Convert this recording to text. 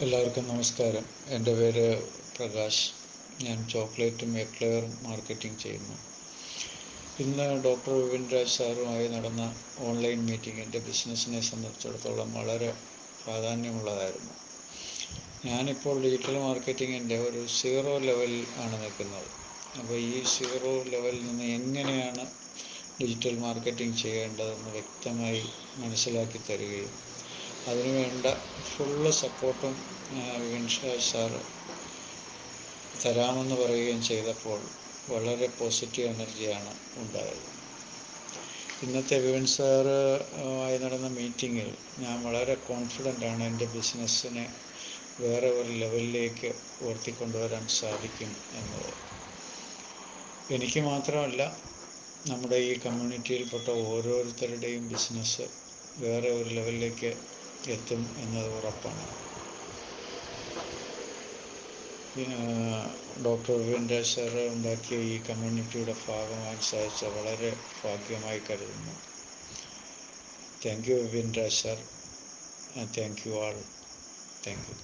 എല്ലാവർക്കും നമസ്കാരം. എന്റെ പേര് പ്രകാശ്. ഞാൻ ചോക്ലേറ്റും മേക്ലെയർ മാർക്കറ്റിംഗ് ചെയ്യുന്നു. ഇന്ന് ഡോക്ടർ വിപിൻ രാജ് സാറുമായി നടന്ന ഓൺലൈൻ മീറ്റിംഗ് എന്റെ ബിസിനസ്സിനെ സംബന്ധിച്ചിടത്തോളം വളരെ പ്രാധാന്യമുള്ളതായിരുന്നു. ഞാനിപ്പോൾ ഡിജിറ്റൽ മാർക്കറ്റിങ്ങിന്റെ ഒരു സീറോ ലെവലിൽ ആണ് നിൽക്കുന്നത്. അപ്പോൾ ഈ സീറോ ലെവലിൽ നിന്ന് എങ്ങനെയാണ് ഡിജിറ്റൽ മാർക്കറ്റിംഗ് ചെയ്യേണ്ടതെന്ന് വ്യക്തമായി മനസ്സിലാക്കി തരികയും അതിനുവേണ്ട ഫുള്ള് സപ്പോർട്ടും വിൻഷായ് സാറ് തരാമെന്ന് പറയുകയും ചെയ്തപ്പോൾ വളരെ പോസിറ്റീവ് എനർജിയാണ് ഉണ്ടായത്. ഇന്നത്തെ വിവൻ സാറ് ആയി നടന്ന മീറ്റിങ്ങിൽ ഞാൻ വളരെ കോൺഫിഡന്റ് ആണ് എന്റെ ബിസിനസ്സിനെ വേറെ ഒരു ലെവലിലേക്ക് ഉയർത്തിക്കൊണ്ടുവരാൻ സാധിക്കും എന്നത്. എനിക്ക് മാത്രമല്ല നമ്മുടെ ഈ കമ്മ്യൂണിറ്റിയിൽപ്പെട്ട ഓരോരുത്തരുടെയും ബിസിനസ് വേറെ ഒരു ലെവലിലേക്ക് എത്തും എന്നത് ഉറപ്പാണ്. ഡോക്ടർ വിപിൻ രാജ് സാറ് ഉണ്ടാക്കിയ ഈ കമ്മ്യൂണിറ്റിയുടെ ഭാഗമായി സാധിച്ച വളരെ ഭാഗ്യമായി കരുതുന്നു. Thank you Raj sir thank you all thank you